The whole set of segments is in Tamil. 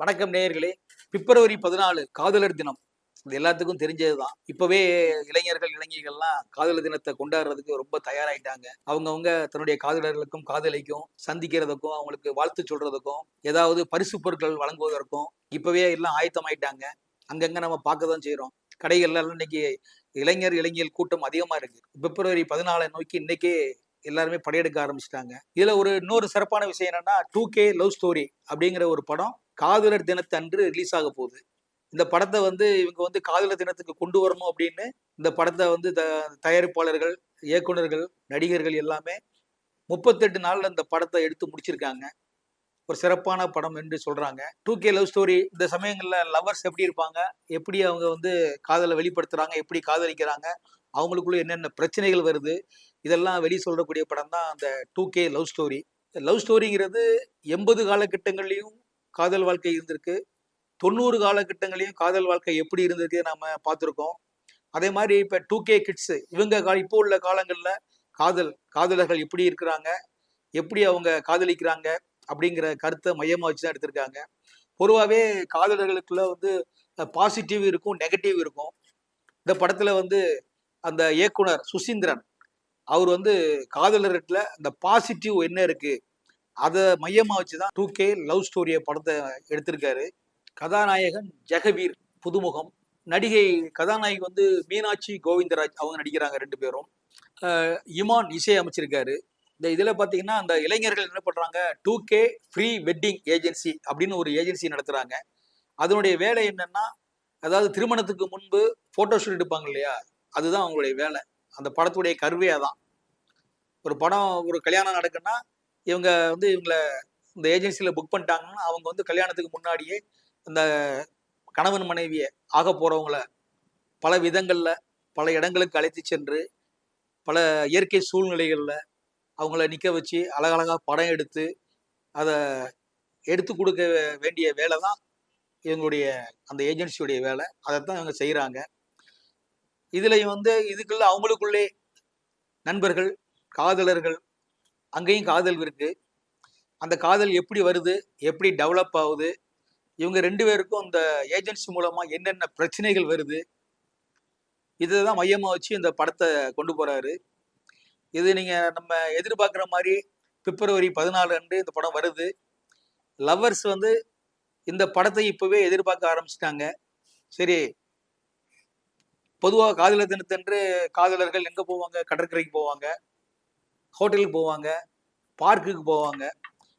வணக்கம் நேயர்களே. பிப்ரவரி பதினாலு காதலர் தினம். இது எல்லாத்துக்கும் தெரிஞ்சதுதான். இப்பவே இளைஞர்கள் இளைஞர்கள்லாம் காதலர் தினத்தை கொண்டாடுறதுக்கு ரொம்ப தயாராயிட்டாங்க. அவங்கவுங்க தன்னுடைய காதலர்களுக்கும் காதலிக்கும் சந்திக்கிறதுக்கும் அவங்களுக்கு வாழ்த்து சொல்றதுக்கும் ஏதாவது பரிசு பொருட்கள் வழங்குவதற்கும் இப்பவே எல்லாம் ஆயத்தமாயிட்டாங்க. அங்கங்க நம்ம பார்க்க தான் செய்யறோம் கடைகள்ல எல்லாம் இன்னைக்கு இளைஞர் இளைஞர் கூட்டம் அதிகமா இருக்கு. பிப்ரவரி பதினாலை நோக்கி இன்னைக்கே எல்லாருமே படையெடுக்க ஆரம்பிச்சிட்டாங்க. இதுல ஒரு இன்னொரு சிறப்பான விஷயம் என்னன்னா டூ கே லவ் ஸ்டோரி அப்படிங்கிற ஒரு படம் காதலர் தினத்தன்று ரிலீஸ் ஆக போகுது. இந்த படத்தை வந்து இவங்க வந்து காதலர் தினத்துக்கு கொண்டு வரணும் அப்படின்னு இந்த படத்தை வந்து த தயாரிப்பாளர்கள் இயக்குனர்கள் நடிகர்கள் எல்லாமே முப்பத்தெட்டு நாள்ல இந்த படத்தை எடுத்து முடிச்சிருக்காங்க. ஒரு சிறப்பான படம் என்று சொல்றாங்க. டூ கே லவ் ஸ்டோரி இந்த சமயங்கள்ல லவர்ஸ் எப்படி இருப்பாங்க? எப்படி அவங்க வந்து காதலை வெளிப்படுத்துறாங்க? எப்படி காதலிக்கிறாங்க? அவங்களுக்குள்ள என்னென்ன பிரச்சனைகள் வருது? இதெல்லாம் வெளியே சொல்லக்கூடிய படம் தான் அந்த two K love story. Love ஸ்டோரிங்கிறது எண்பது காலகட்டங்கள்லையும் காதல் வாழ்க்கை இருந்திருக்கு. தொண்ணூறு காலகட்டங்களையும் காதல் வாழ்க்கை எப்படி இருந்திருக்கு நாம பார்த்துருக்கோம். அதே மாதிரி இப்போ டூ கே கிட்ஸு இவங்க கா இப்போ உள்ள காலங்களில் காதல் காதலர்கள் எப்படி இருக்கிறாங்க எப்படி அவங்க காதலிக்கிறாங்க அப்படிங்கிற கருத்தை மையமாக வச்சு தான் எடுத்திருக்காங்க. பொதுவாகவே காதலர்களுக்குள்ள வந்து பாசிட்டிவ் இருக்கும் நெகட்டிவ் இருக்கும். இந்த படத்தில் வந்து அந்த இயக்குனர் சுசீந்திரன் அவர் வந்து காதலர்கிட்ட அந்த பாசிட்டிவ் என்ன இருக்கு? அதை மையமாக வச்சு தான் டூ கே லவ் ஸ்டோரியை படத்தை எடுத்திருக்காரு. கதாநாயகன் ஜெகவீர் புதுமுகம். நடிகை கதாநாயகி வந்து மீனாட்சி கோவிந்தராஜ் அவங்க நடிக்கிறாங்க ரெண்டு பேரும். இமான் இசை அமைச்சிருக்காரு இந்த இதில் பார்த்தீங்கன்னா அந்த இளைஞர்கள் என்ன பண்ணுறாங்க two K free wedding agency அப்படின்னு ஒரு ஏஜென்சி நடத்துகிறாங்க அதனுடைய வேலை என்னென்னா அதாவது திருமணத்துக்கு முன்பு ஃபோட்டோ ஷூட் எடுப்பாங்க இல்லையா? அதுதான் அவங்களுடைய வேலை. அந்த படத்துடைய கருவே அதான். ஒரு படம் ஒரு கல்யாணம் நடக்குன்னா இவங்க வந்து இவங்களை இந்த ஏஜென்சியில் புக் பண்ணிட்டாங்கன்னா அவங்க வந்து கல்யாணத்துக்கு முன்னாடியே இந்த கணவன் மனைவியை ஆக போகிறவங்கள பல விதங்களில் பல இடங்களுக்கு அழைத்து சென்று பல இயற்கை சூழ்நிலைகளில் அவங்கள நிற்க வச்சு அழகழகாக படம் எடுத்து அதை எடுத்து கொடுக்க வேண்டிய வேலை தான் இவங்களுடைய அந்த ஏஜென்சியுடைய வேலை. அதை தான் இவங்க செய்கிறாங்க இதுலையும் வந்து இதுக்குள்ள அவங்களுக்குள்ளே நண்பர்கள் காதலர்கள் அங்கேயும் காதல் இருக்கு. அந்த காதல் எப்படி வருது எப்படி டெவலப் ஆகுது இவங்க ரெண்டு பேருக்கும் இந்த ஏஜென்சி மூலமா என்னென்ன பிரச்சனைகள் வருது இதை தான் மையமாக வச்சு இந்த படத்தை கொண்டு போறாரு. இது நீங்க நம்ம எதிர்பார்க்குற மாதிரி பிப்ரவரி பதினாலு அன்று இந்த படம் வருது. லவ்வர்ஸ் வந்து இந்த படத்தை இப்போவே எதிர்பார்க்க ஆரம்பிச்சிட்டாங்க. சரி பொதுவாக காதலர் தினத்தன்று காதலர்கள் எங்கே போவாங்க? கடற்கரைக்கு போவாங்க. ஹோட்டலுக்கு போவாங்க. பார்க்குக்கு போவாங்க.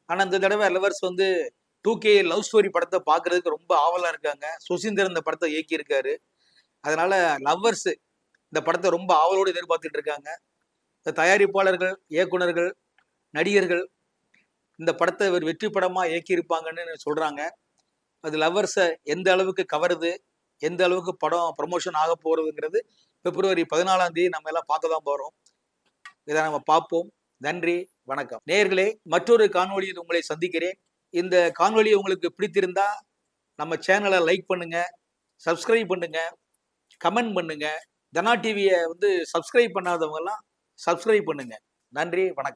ஆனால் இந்த தடவை லவர்ஸ் வந்து டூ கே லவ் ஸ்டோரி படத்தை பார்க்கறதுக்கு ரொம்ப ஆவலாக இருக்காங்க. சுசீந்திரன் இந்த படத்தை இயக்கியிருக்காரு. அதனால லவ்வர்ஸ் இந்த படத்தை ரொம்ப ஆவலோடு எதிர்பார்த்துட்டு இருக்காங்க. இந்த தயாரிப்பாளர்கள் இயக்குனர்கள் நடிகர்கள் இந்த படத்தை இவர் வெற்றி படமாக இயக்கியிருப்பாங்கன்னு சொல்கிறாங்க அது லவ்வர்ஸை எந்த அளவுக்கு கவருது? எந்த அளவுக்கு படம் ப்ரமோஷன் ஆக போறதுங்கிறது பிப்ரவரி பதினாலாம் தேதி நம்ம எல்லாம் பார்க்க தான் போறோம். இதை நம்ம பார்ப்போம். நன்றி வணக்கம். நேர்களே மற்றொரு காணொலியில் உங்களை சந்திக்கிறேன். இந்த காணொலி உங்களுக்கு பிடித்திருந்தா நம்ம சேனலை லைக் பண்ணுங்க சப்ஸ்கிரைப் பண்ணுங்க கமெண்ட் பண்ணுங்க. தனா டிவியை வந்து சப்ஸ்கிரைப் பண்ணாதவங்கெல்லாம் சப்ஸ்கிரைப் பண்ணுங்க. நன்றி வணக்கம்.